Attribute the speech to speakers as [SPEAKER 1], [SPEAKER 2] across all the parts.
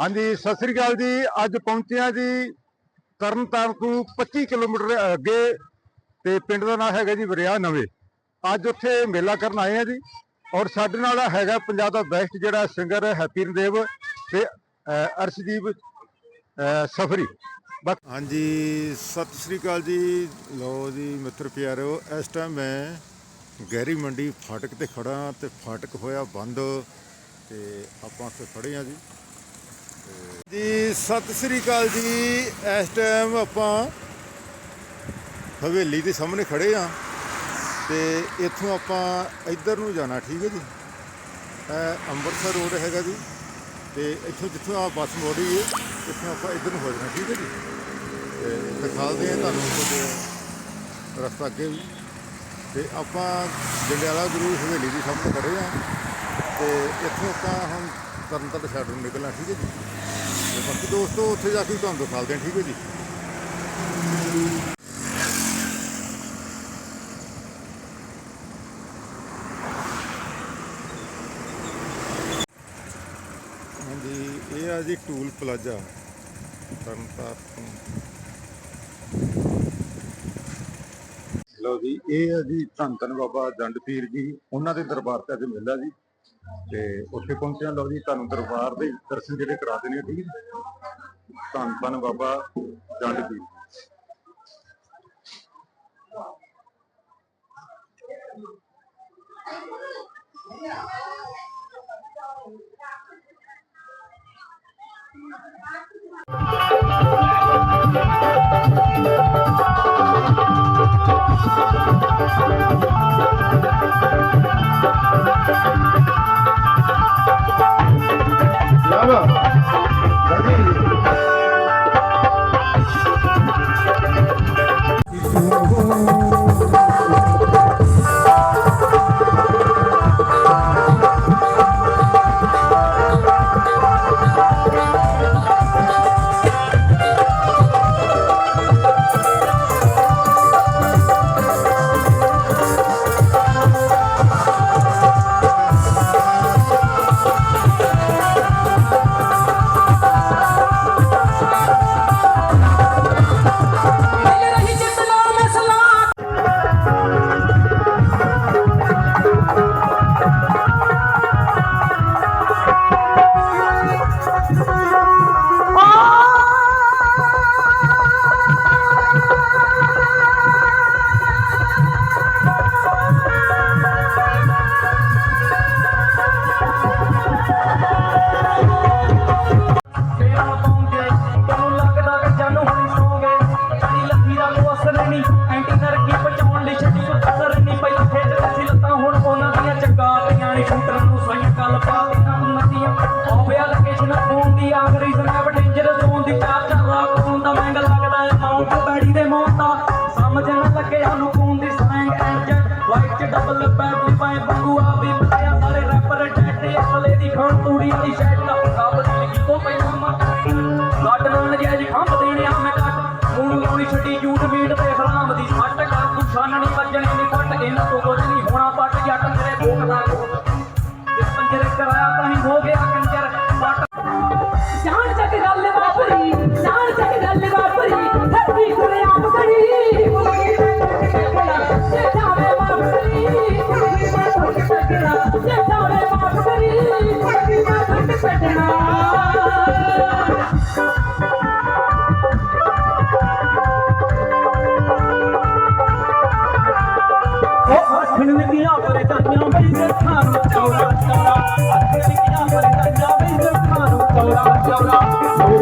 [SPEAKER 1] ਹਾਂਜੀ, ਸਤਿ ਸ੍ਰੀ ਅਕਾਲ ਜੀ। ਅੱਜ ਪਹੁੰਚੇ ਆ ਜੀ ਤਰਨਤਾਰਨ ਤੋਂ 25 ਕਿਲੋਮੀਟਰ ਅੱਗੇ ਤੇ ਪਿੰਡ ਦਾ ਨਾਮ ਹੈਗਾ ਜੀ ਵਰਿਆ ਨਵੇਂ। ਅੱਜ ਉੱਥੇ ਮੇਲਾ ਕਰਨ ਆਏ ਆ ਜੀ ਔਰ ਸਾਡੇ ਨਾਲ ਹੈਗਾ ਪੰਜਾਬ ਦਾ ਬੈਸਟ ਜਿਹੜਾ ਸਿੰਗਰ ਹੈਪੀ ਰਣਦੇਵ ਤੇ ਅਰਸ਼ਦੀਪ ਸਫਰੀ। ਹਾਂਜੀ, ਸਤਿ ਸ੍ਰੀ ਅਕਾਲ ਜੀ। ਲੋ ਜੀ ਮਿੱਤਰ ਪਿਆਰਿਓ ਇਸ ਟਾਈਮ ਮੈਂ ਗਹਿਰੀ ਮੰਡੀ ਫਾਟਕ ਤੇ ਖੜਾ ਤੇ ਫਾਟਕ ਹੋਇਆ ਬੰਦ ਤੇ ਆਪਾਂ ਉੱਥੇ ਖੜੇ ਆ ਜੀ। ਜੀ, ਸਤਿ ਸ੍ਰੀ ਅਕਾਲ ਜੀ। ਇਸ ਟਾਈਮ ਆਪਾਂ ਹਵੇਲੀ ਦੇ ਸਾਹਮਣੇ ਖੜੇ ਆ ਤੇ ਇੱਥੋਂ ਆਪਾਂ ਇੱਧਰ ਨੂੰ ਜਾਣਾ, ਠੀਕ ਹੈ ਜੀ? ਇਹ ਅੰਮ੍ਰਿਤਸਰ ਰੋਡ ਹੈਗਾ ਜੀ ਤੇ ਇੱਥੋਂ ਜਿੱਥੋਂ ਆ ਬੱਸ ਮੋੜ ਹੈ ਇੱਥੋਂ ਆਪਾਂ ਇੱਧਰ ਨੂੰ ਹੋ ਜਾਣਾ, ਠੀਕ ਹੈ ਜੀ? ਤੇ ਦਿਖਾਉਂਦੇ ਆ ਤੁਹਾਨੂੰ ਕੁਝ ਰਸਤਾ ਅੱਗੇ ਵੀ। ਤੇ ਆਪਾਂ ਜੰਡਿਆਲਾ ਗੁਰੂ ਹਵੇਲੀ ਦੇ ਸਾਹਮਣੇ ਖੜੇ ਆ ਤੇ ਇੱਥੋਂ ਆਪਾਂ ਹੁਣ ਤਰਨਤਾਰਨ ਸਾਈਡ ਨੂੰ ਨਿਕਲਣਾ ਠੀਕ ਹੈ ਜੀ। ਤੇ ਬਾਕੀ ਦੋਸਤੋ, ਉੱਥੇ ਜਾ ਕੇ ਤੁਹਾਨੂੰ ਦਿਖਾਉਂਦੇ ਹਾਂ ਠੀਕ ਹੈ ਜੀ। ਹਾਂਜੀ, ਇਹ ਆ ਜੀ ਟੂਲ ਪਲਾਜ਼ਾ। ਤਰਨਤਾਰਨ ਲੋ ਜੀ, ਇਹ ਆ ਜੀ ਧੰਨ ਧੰਨ ਬਾਬਾ ਜੰਡ ਪੀਰ ਜੀ, ਉਹਨਾਂ ਦੇ ਦਰਬਾਰ ਤੇ ਅੱਜ ਮਿਲਦਾ ਜੀ। ਤੇ ਉੱਥੇ ਪਹੁੰਚਿਆ, ਲਓ ਜੀ, ਤੁਹਾਨੂੰ ਦਰਬਾਰ ਦੇ ਦਰਸ਼ਨ ਜਿਹੜੇ ਕਰਾ ਦੇਣੇ ਠੀਕ ਧੰਨ ਧੰਨ ਬਾਬਾ ਜੰਡ ਜੀ।
[SPEAKER 2] ਮਿਲ ਬੈੜੀ ਦੇ ਮੌਤਾ ਸਮਝ ਨਾ ਲੱਗੇ ਸਾਨੂੰ ਫੋਨ ਦੀ ਸਲੈਂਗ ਐਂਜਨ ਵਾਈਟ ਚ ਡਬਲ ਬੈਟਰੀ ਪਾਏ ਬੰਗੂ ਆ ਵੀ ਬਤਾਇਆ ਸਾਰੇ ਰੈਪਰ ਟੈਟੇ ਅਸਲੇ ਦੀ ਖਾਣ ਤੂੜੀ ਵਾਲੀ ਸ਼ੈਟ ਦਾ ਰੱਬ ਦੀ ਲਿਖੀ ਤੋਂ ਪਹਿਲਾਂ ਮੱਤ ਗੱਡ ਨਾਲ ਨਜਾਇਜ਼ ਖੰਭ ਦੇਣਿਆ ਮੈਂ ਕੱਟ। ਮੂੰਹ ਲਾਉਣੀ ਛੱਡੀ ਝੂਠ ਮੀਟ ਤੇ ਹਰਾਮ ਦੀ ਸੱਟ ਕਰ। ਤੂੰ ਛਾਨਣੀ ਵੱਜਣੀ ਨਹੀਂ ਫੱਟ ਇਹਨਾਂ ਤੋਂ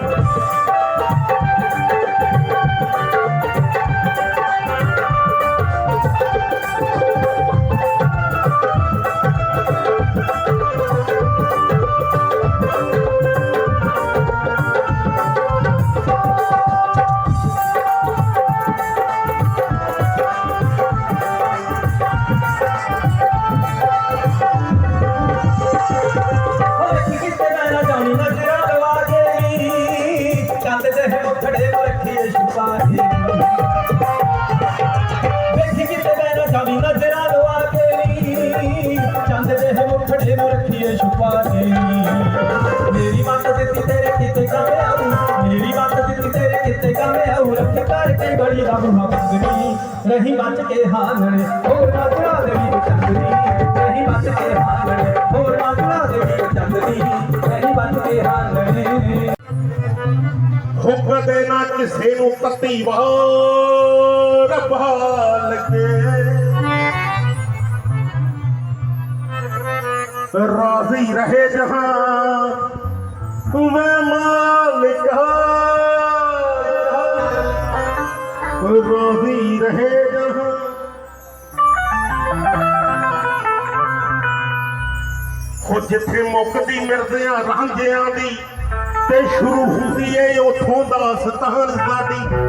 [SPEAKER 2] you. ਚੰਦ ਦੇ ਮੁਖੜੇ ਨੂੰ ਰੱਖੀਏ ਛੁਪਾ ਕੇ। ਮੇਰੀ ਮੱਤ ਦਿੱਤੀ ਤੇਰੇ ਕਿਤੇ ਕਾਮੇ ਆਉ ਮੇਰੀ ਮੱਤ ਦਿੱਤੀ ਤੇਰੇ ਕਿਤੇ ਕਾਮੇ ਆਉ ਰੱਖ ਕਰਕੇ ਗੜੀ ਦਾ ਬੁਹਾ ਬੰਦਨੀ ਰਹੀ ਬਚ ਕੇ ਹਾਲਣੇ, ਹੋਰ ਨਾ ਚੜਾ ਦੇ ਵੀ ਚੰਦਨੀ ਰਹੀ ਬਚ ਕੇ ਹਾਲਣੇ, ਹੋਰ ਨਾ ਚੜਾ ਦੇ ਵੀ ਚੰਦਨੀ ਰਹੀ ਬਚ ਕੇ ਹਾਲਣੇ।
[SPEAKER 3] ਹੁਬ ਦੇ ਨਾ ਕਿਸੇ ਨੂੰ ਤੱਤੀ ਵਾਰ ਭਾਲ ਰਾਜ਼ੀ ਰਹੇ ਜਹਾਂ ਵੇ ਮਾਲਿਕਾ ਰਾਜ਼ੀ ਰਹੇ ਜਹਾਂ ਹੋ ਜਿੱਥੇ ਮੁੱਕਦੀ ਮਿਰਦਿਆਂ ਰਾਂਝਿਆਂ ਦੀ ਤੇ ਸ਼ੁਰੂ ਹੁੰਦੀ ਏ ਉਥੋਂ ਦਾ ਸਤਾਨ ਜ਼ਰ